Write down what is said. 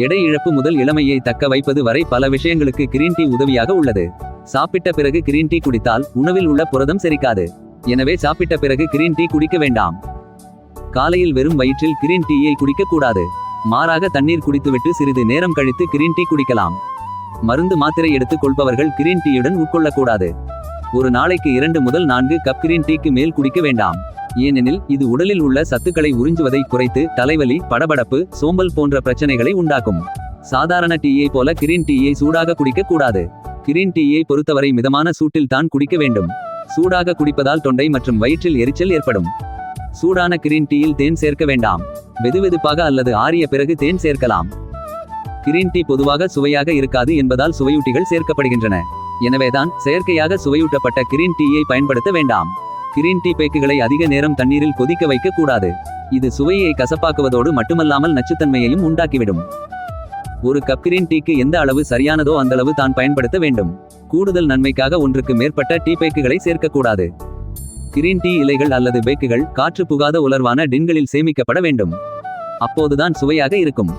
எடை இழப்பு முதல் இளமையை தக்க வைப்பது வரை பல விஷயங்களுக்கு கிரீன் டீ உதவியாக உள்ளது. சாப்பிட்ட பிறகு கிரீன் டீ குடித்தால் உணவில் உள்ள புரதம் செரிக்காது. எனவே சாப்பிட்ட பிறகு கிரீன் டீ குடிக்க வேண்டாம். காலையில் வெறும் வயிற்றில் கிரீன் டீயை குடிக்க கூடாது. மாறாக தண்ணீர் குடித்துவிட்டு சிறிது நேரம் கழித்து கிரீன் டீ குடிக்கலாம். மருந்து மாத்திரை எடுத்துக் கொள்பவர்கள் கிரீன் டீயுடன் உட்கொள்ளக்கூடாது ஒரு நாளைக்கு இரண்டு முதல் நான்கு கப் கிரீன் டீக்கு மேல் குடிக்க வேண்டாம். ஏனெனில் இது உடலில் உள்ள சத்துக்களை உறிஞ்சுவதை குறைத்து தலைவலி படபடப்பு சோம்பல் போன்ற பிரச்சனைகளை உண்டாக்கும். சாதாரண டீயை போல கிரீன் டீயை சூடாக குடிக்க கூடாது கிரீன் டீயை பொறுத்தவரை மிதமான சூட்டில் தான் குடிக்க வேண்டும். சூடாக குடிப்பதால் தொண்டை மற்றும் வயிற்றில் எரிச்சல் ஏற்படும். சூடான கிரீன் டீயில் தேன் சேர்க்க வேண்டாம். வெதுவெதுப்பாக அல்லது ஆறிய பிறகு தேன் சேர்க்கலாம். கிரீன் டீ பொதுவாக சுவையாக இருக்காது என்பதால் சுவையூட்டிகள் சேர்க்கப்படுகின்றன. எனவேதான் செயற்கையாக சுவையூட்டப்பட்ட கிரீன் டீயை பயன்படுத்த வேண்டாம். கிரீன் டீ பேக்குகளை அதிக நேரம் தண்ணீரில் கொதிக்க வைக்க கூடாது இது சுவையை கசப்பாக்குவதோடு மட்டுமல்லாமல் நச்சுத்தன்மையையும் உண்டாக்கிவிடும். ஒரு கப் கிரீன் டீக்கு எந்த அளவு சரியானதோ அந்த அளவு தான் பயன்படுத்த வேண்டும். கூடுதல் நன்மைக்காக ஒன்றுக்கு மேற்பட்ட டீ பேக்குகளை சேர்க்கக்கூடாது. கிரீன் டீ இலைகள் அல்லது பேக்குகள் காற்று புகாத உலர்வான டின்களில் சேமிக்கப்பட வேண்டும். அப்போதுதான் சுவையாக இருக்கும்.